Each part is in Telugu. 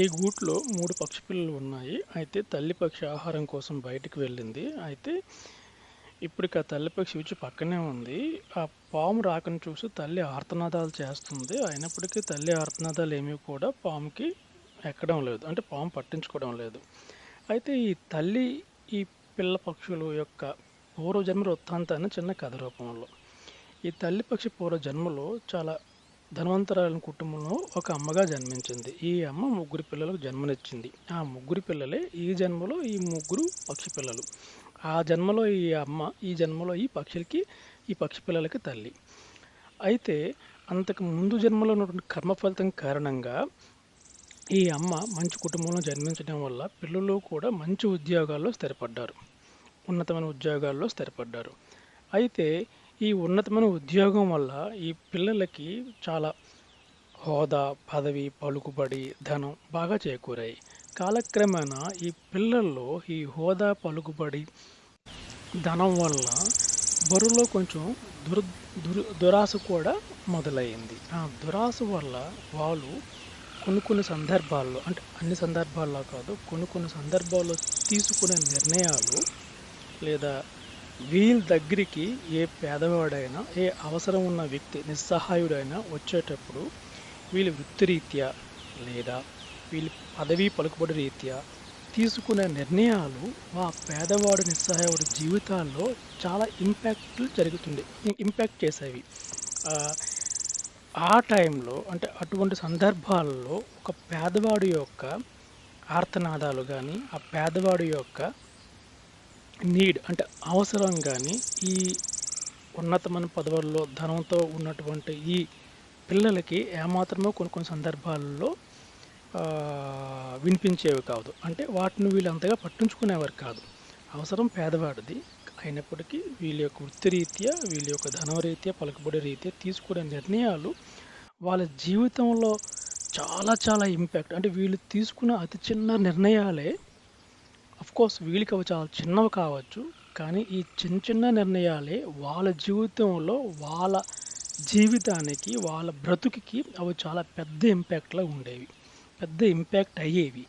ఈ గూట్లో మూడు పక్షి పిల్లలు ఉన్నాయి. అయితే తల్లి పక్షి ఆహారం కోసం బయటికి వెళ్ళింది. అయితే ఇప్పటికి ఆ తల్లి పక్షి వచ్చి పక్కనే ఉంది. ఆ పాము రాకను చూసి తల్లి ఆర్తనాదాలు చేస్తుంది. అయినప్పటికీ తల్లి ఆర్తనాదాలు ఏమీ కూడా పాముకి ఎక్కడం లేదు. అంటే పాము పట్టించుకోవడం లేదు. అయితే ఈ తల్లి ఈ పిల్ల పక్షుల యొక్క పూర్వజన్మ వృత్తాంతాన్ని చిన్న కథ రూపంలో. ఈ తల్లి పక్షి పూర్వ జన్మలో చాలా ధనవంతరాలైన కుటుంబంలో ఒక అమ్మగా జన్మించింది. ఈ అమ్మ ముగ్గురు పిల్లలకు జన్మనిచ్చింది. ఆ ముగ్గురు పిల్లలే ఈ జన్మలో ఈ ముగ్గురు పక్షి పిల్లలు. ఆ జన్మలో ఈ అమ్మ, ఈ జన్మలో ఈ పక్షులకి ఈ పక్షి పిల్లలకి తల్లి. అయితే అంతకు ముందు జన్మలో ఉన్నటువంటి కర్మ ఫలితం కారణంగా ఈ అమ్మ మంచి కుటుంబంలో జన్మించడం వల్ల పిల్లలు కూడా మంచి ఉద్యోగాల్లో స్థిరపడ్డారు. ఉన్నతమైన ఉద్యోగాల్లో స్థిరపడ్డారు. అయితే ఈ ఉన్నతమైన ఉద్యోగం వల్ల ఈ పిల్లలకి చాలా హోదా, పదవి, పలుకుబడి, ధనం బాగా చేకూరాయి. కాలక్రమేణా ఈ పిల్లల్లో ఈ హోదా, పలుకుబడి, ధనం వల్ల బరువులో కొంచెం దుర్ దుర్ దురాశ కూడా మొదలైంది. ఆ దురాశ వల్ల వాళ్ళు కొన్ని కొన్ని సందర్భాల్లో అంటే అన్ని సందర్భాల్లో కాదు. కొన్ని కొన్ని సందర్భాల్లో తీసుకునే నిర్ణయాలు లేదా వీళ్ళ దగ్గరికి ఏ పేదవాడైనా, ఏ అవసరం ఉన్న వ్యక్తి నిస్సహాయుడైనా వచ్చేటప్పుడు వీళ్ళ వృత్తిరీత్యా లేదా వీళ్ళ పదవి పలుకుబడి రీత్యా తీసుకునే నిర్ణయాలు ఆ పేదవాడు నిస్సహాయుడి జీవితాల్లో చాలా ఇంపాక్ట్లు జరుగుతుండే ఇంపాక్ట్ చేసేవి. ఆ టైంలో అంటే అటువంటి సందర్భాల్లో ఒక పేదవాడి యొక్క ఆర్తనాదాలు కానీ ఆ పేదవాడి యొక్క నీడ్ అంటే అవసరం కానీ ఈ ఉన్నతమైన పదవుల్లో ధనంతో ఉన్నటువంటి ఈ పిల్లలకి ఏమాత్రమో కొన్ని కొన్ని సందర్భాల్లో వినిపించేవి కాదు. అంటే వాటిని వీళ్ళు అంతగా పట్టించుకునేవారు కాదు. అవసరం పేదవాడిది. అయినప్పటికీ వీళ్ళ యొక్క వృత్తిరీత్యా, వీళ్ళ యొక్క ధనరీత్యా పలుకుబడి రీత్యా తీసుకునే నిర్ణయాలు వాళ్ళ జీవితంలో చాలా చాలా ఇంపాక్ట్ అంటే వీళ్ళు తీసుకున్న అతి చిన్న నిర్ణయాలే ఆఫ్‌కోర్స్ వీళ్ళకి అవి చాలా చిన్నవి కావచ్చు. కానీ ఈ చిన్న చిన్న నిర్ణయాలే వాళ్ళ జీవితంలో వాళ్ళ జీవితానికి, వాళ్ళ బ్రతుకుకి అవి చాలా పెద్ద ఇంపాక్ట్లో ఉండేవి. పెద్ద ఇంపాక్ట్ అయ్యేవి.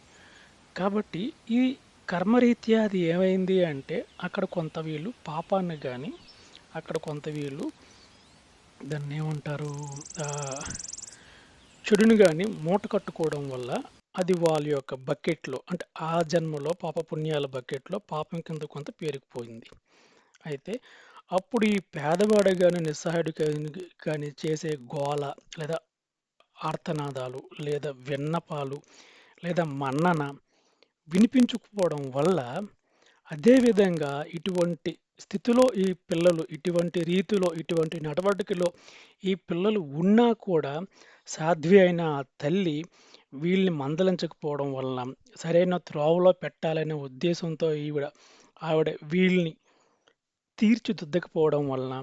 కాబట్టి ఈ కర్మరీత్యా అది ఏమైంది అంటే అక్కడ కొంత వీళ్ళు పాపాన్ని కానీ అక్కడ కొంత వీళ్ళు దాన్ని ఏమంటారు చెడుని కానీ మూట కట్టుకోవడం వల్ల అది వాళ్ళ యొక్క బకెట్‌లో అంటే ఆ జన్మలో పాపపుణ్యాల బకెట్‌లో పాపం కింద కొంత పేరుకుపోయింది. అయితే అప్పుడు ఈ పేదవాడు కానీ నిస్సహాయుడు కానీ కానీ చేసే గోల లేదా ఆర్తనాదాలు లేదా విన్నపాలు లేదా మన్నన వినిపించకపోవడం వల్ల అదే విధంగా ఇటువంటి స్థితిలో ఈ పిల్లలు ఇటువంటి రీతిలో, ఇటువంటి నడవడికలో ఈ పిల్లలు ఉన్నా కూడా సాధ్వి అయిన ఆ తల్లి వీళ్ళని మందలించకపోవడం వలన, సరైన త్రోవలో పెట్టాలనే ఉద్దేశంతో ఈవిడ ఆవిడ వీళ్ళని తీర్చిదిద్దకపోవడం వలన,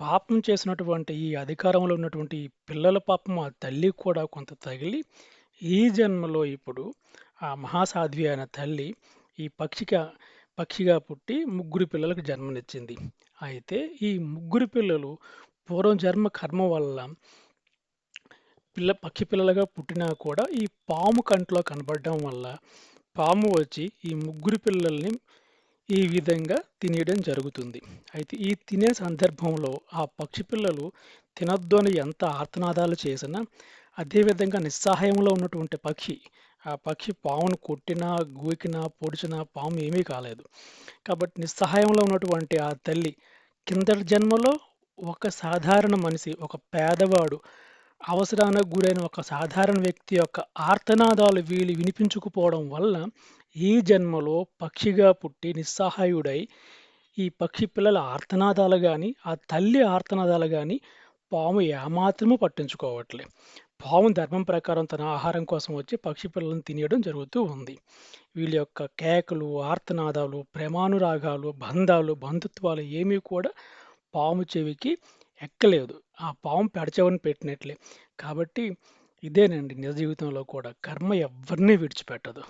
పాపం చేసినటువంటి ఈ అధికారంలో ఉన్నటువంటి ఈ పిల్లల పాపం ఆ తల్లి కూడా కొంత తగిలి, ఈ జన్మలో ఇప్పుడు ఆ మహాసాధ్వి అయిన తల్లి ఈ పక్షిగా పక్షిగా పుట్టి ముగ్గురు పిల్లలకు జన్మనిచ్చింది. అయితే ఈ ముగ్గురు పిల్లలు పూర్వజన్మ కర్మ వల్ల పిల్ల పక్షి పిల్లలుగా పుట్టినా కూడా ఈ పాము కంట్లో కనపడడం వల్ల, పాము వచ్చి ఈ ముగ్గురు పిల్లల్ని ఈ విధంగా తినేయడం జరుగుతుంది. అయితే ఈ తినే సందర్భంలో ఆ పక్షి పిల్లలు తినొద్దు అని ఎంత ఆర్తనాదాలు చేసినా, అదే విధంగా నిస్సహాయంలో ఉన్నటువంటి పక్షి, ఆ పక్షి పామును కొట్టినా, గూకినా పొడిచినా పాము ఏమీ కాలేదు. కాబట్టి నిస్సహాయంలో ఉన్నటువంటి ఆ తల్లి కిందటి జన్మలో ఒక సాధారణ మనిషి, ఒక పేదవాడు, అవసరానికి గురైన ఒక సాధారణ వ్యక్తి యొక్క ఆర్తనాదాలు వీళ్ళు వినిపించుకుపోవడం వల్ల, ఈ జన్మలో పక్షిగా పుట్టి నిస్సహాయుడై, ఈ పక్షి పిల్లల ఆర్తనాదాలు కానీ ఆ తల్లి ఆర్తనాదాలు కానీ పాము ఏమాత్రము పట్టించుకోవట్లే. పాము ధర్మం ప్రకారం తన ఆహారం కోసం వచ్చి పక్షి పిల్లలను తినేయడం జరుగుతూ ఉంది. వీళ్ళ యొక్క కేకలు, ఆర్తనాదాలు, ప్రేమానురాగాలు, బంధాలు, బంధుత్వాలు ఏమీ కూడా పాము చెవికి ఎక్కలేదు. ఆ పాము పెడచవని పెట్టినట్లే. కాబట్టి ఇదేనండి నిజ జీవితంలో కూడా కర్మ ఎవ్వరిని విడిచిపెట్టదు.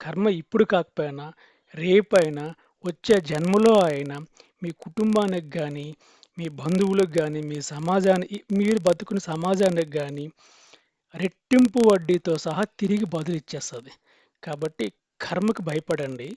కర్మ ఇప్పుడు కాకపోయినా, రేపైనా, వచ్చే జన్మలో అయినా మీ కుటుంబానికి కానీ మీ బంధువులకు కానీ మీ సమాజానికి మీరు బతుకున్న సమాజానికి కానీ రెట్టింపు వడ్డీతో సహా తిరిగి బదులు ఇచ్చేస్తుంది కాబట్టి కర్మకు భయపడండి.